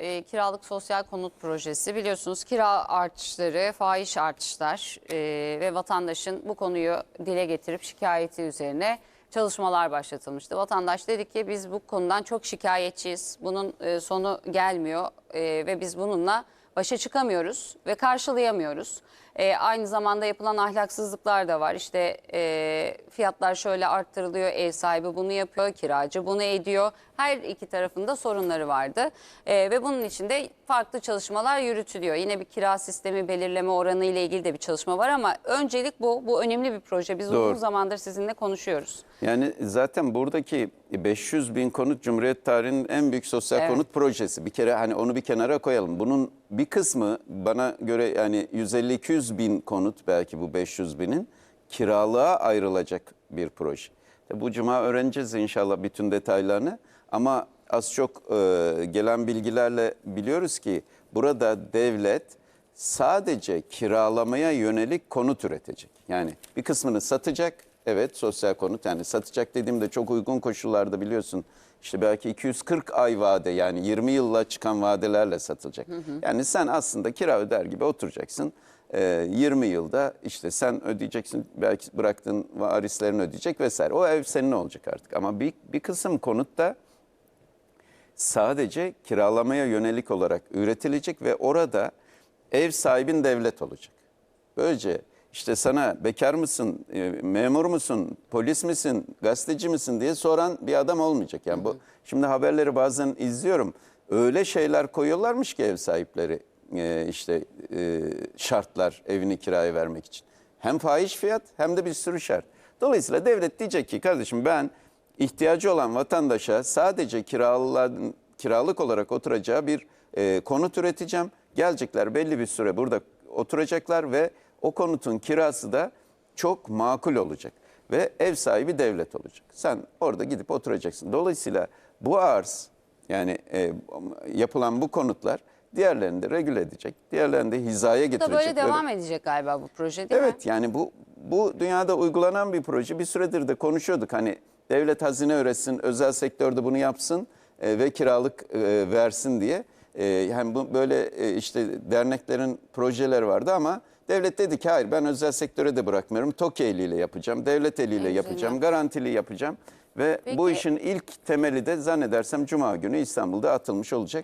e, kiralık sosyal konut projesi. Biliyorsunuz kira artışları, fahiş artışlar e, ve vatandaşın bu konuyu dile getirip şikayeti üzerine çalışmalar başlatılmıştı. Vatandaş dedi ki biz bu konudan çok şikayetçiyiz. Bunun e, sonu gelmiyor e, ve biz bununla başa çıkamıyoruz ve karşılayamıyoruz. E, aynı zamanda yapılan ahlaksızlıklar da var. İşte e, fiyatlar şöyle arttırılıyor, ev sahibi bunu yapıyor, kiracı bunu ediyor. Her iki tarafında sorunları vardı. E, ve bunun için de farklı çalışmalar yürütülüyor. Yine bir kira sistemi belirleme oranı ile ilgili de bir çalışma var ama öncelik bu. Bu önemli bir proje. Biz Doğru. uzun zamandır sizinle konuşuyoruz. Yani zaten buradaki 500 bin konut Cumhuriyet tarihinin en büyük sosyal Evet. konut projesi. Bir kere hani onu bir kenara koyalım. Bunun bir kısmı bana göre yani 150-200 bin konut belki bu 500 binin kiralığa ayrılacak bir proje. E, Bu cuma öğreneceğiz inşallah bütün detaylarını. Ama az çok e, gelen bilgilerle biliyoruz ki burada devlet sadece kiralamaya yönelik konut üretecek. Yani bir kısmını satacak. Evet sosyal konut yani satacak dediğimde çok uygun koşullarda biliyorsun. işte belki 240 ay vade yani 20 yılla çıkan vadelerle satılacak. Yani sen aslında kira öder gibi oturacaksın. Ee, 20 yılda işte sen ödeyeceksin belki bıraktığın varislerin ödeyecek vesaire. O ev senin olacak artık ama bir, bir kısım konutta sadece kiralamaya yönelik olarak üretilecek ve orada ev sahibin devlet olacak. Böylece işte sana bekar mısın, e, memur musun, polis misin, gazeteci misin diye soran bir adam olmayacak. Yani bu şimdi haberleri bazen izliyorum. Öyle şeyler koyuyorlarmış ki ev sahipleri e, işte e, şartlar evini kiraya vermek için. Hem fahiş fiyat hem de bir sürü şart. Dolayısıyla devlet diyecek ki kardeşim ben ihtiyacı olan vatandaşa sadece kiralık olarak oturacağı bir e, konut üreteceğim. Gelecekler belli bir süre burada oturacaklar ve o konutun kirası da çok makul olacak. Ve ev sahibi devlet olacak. Sen orada gidip oturacaksın. Dolayısıyla bu arz yani e, yapılan bu konutlar diğerlerini de regüle edecek. Diğerlerini de hizaya Bu da getirecek. böyle devam edecek galiba bu proje değil mi? Evet yani bu bu dünyada uygulanan bir proje. Bir süredir de konuşuyorduk. Hani devlet hazine üretsin, özel sektörde bunu yapsın e, ve kiralık e, versin diye. E, hem bu böyle e, işte derneklerin projeleri vardı ama devlet dedi ki hayır ben özel sektöre de bırakmıyorum. TOKİ eliyle yapacağım, devlet eliyle En yapacağım, garantili yapacağım. Ve bu Peki. işin ilk temeli de zannedersem Cuma günü İstanbul'da atılmış olacak.